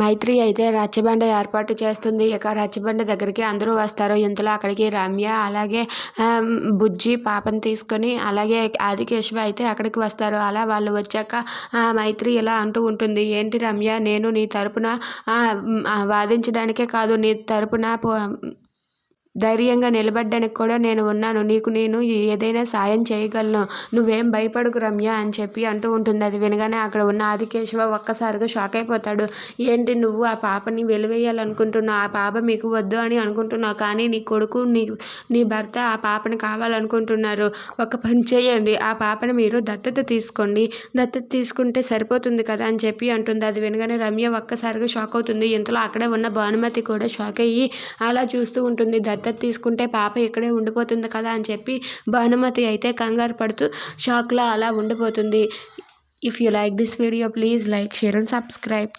మైత్రి అయితే రచ్చబండ ఏర్పాటు చేస్తుంది. ఇక రచ్చబండ దగ్గరికి అందరూ వస్తారు. ఇంతలో అక్కడికి రమ్య అలాగే బుజ్జి పాపను తీసుకొని అలాగే ఆదికేశవ అయితే అక్కడికి వస్తారు. అలా వాళ్ళు వచ్చాక మైత్రి ఇలా అంటూ ఉంటుంది. ఏంటి రమ్య నేను నీ తరపున వాదించడానికే కాదు నీ తరపున పో ధైర్యంగా నిలబడ్డానికి కూడా నేను ఉన్నాను. నీకు నేను ఏదైనా సాయం చేయగలను. నువ్వేం భయపడకు రమ్య అని చెప్పి అంటూ ఉంటుంది. అది వినగానే అక్కడ ఉన్న ఆదికేశవ ఒక్కసారిగా షాక్ అయిపోతాడు. ఏంటి నువ్వు ఆ పాపని వెలివేయాలనుకుంటున్నావు ఆ పాప మీకు వద్దు అని అనుకుంటున్నావు. కానీ నీ కొడుకు నీ నీ భర్త ఆ పాపని కావాలనుకుంటున్నారు. ఒక పని చేయండి. ఆ పాపని మీరు దత్తత తీసుకోండి. దత్తత తీసుకుంటే సరిపోతుంది కదా అని చెప్పి అంటుంది. అది వినగానే రమ్య ఒక్కసారిగా షాక్ అవుతుంది. ఇంతలో అక్కడే ఉన్న భానుమతి కూడా షాక్ అయ్యి అలా చూస్తూ ఉంటుంది. దత్త దత్తత తీసుకుంటే పాప ఇక్కడే ఉండిపోతుంది కదా అని చెప్పి భానుమతి అయితే కంగారు పడుతూ షాక్లో అలా ఉండిపోతుంది. If you like this video please like share and subscribe